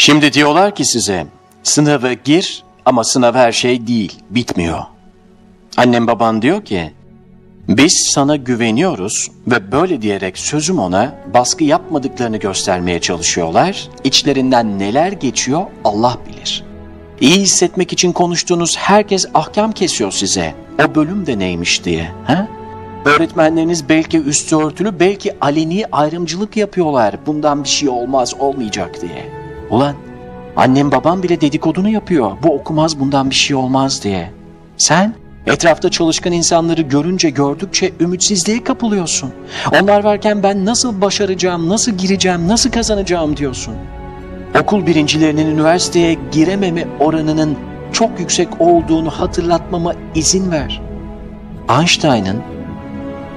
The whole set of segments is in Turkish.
Şimdi diyorlar ki size sınava gir ama sınav her şey değil, bitmiyor. Annem baban diyor ki biz sana güveniyoruz ve böyle diyerek sözüm ona baskı yapmadıklarını göstermeye çalışıyorlar. İçlerinden neler geçiyor Allah bilir. İyi hissetmek için konuştuğunuz herkes ahkam kesiyor size. O bölüm de neymiş diye. Ha? Öğretmenleriniz belki üstü örtülü, belki aleni ayrımcılık yapıyorlar. Bundan bir şey olmaz, olmayacak diye. Ulan annem babam bile dedikodunu yapıyor. Bu okumaz bundan bir şey olmaz diye. Sen etrafta çalışkan insanları görünce gördükçe ümitsizliğe kapılıyorsun. Onlar varken ben nasıl başaracağım, nasıl gireceğim, nasıl kazanacağım diyorsun. Okul birincilerinin üniversiteye girememe oranının çok yüksek olduğunu hatırlatmama izin ver. Einstein'ın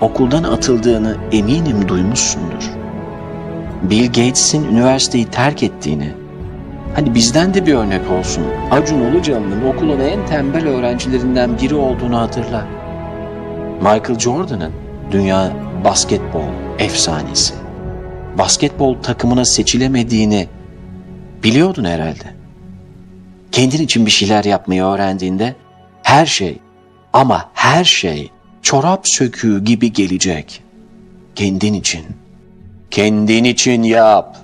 okuldan atıldığını eminim duymuşsundur. Bill Gates'in üniversiteyi terk ettiğini, hani bizden de bir örnek olsun, Acun Ilıcalı'nın okulun en tembel öğrencilerinden biri olduğunu hatırla. Michael Jordan'ın dünya basketbol efsanesi, basketbol takımına seçilemediğini biliyordun herhalde. Kendin için bir şeyler yapmayı öğrendiğinde her şey ama her şey çorap söküğü gibi gelecek. Kendin için. Kendin için yap.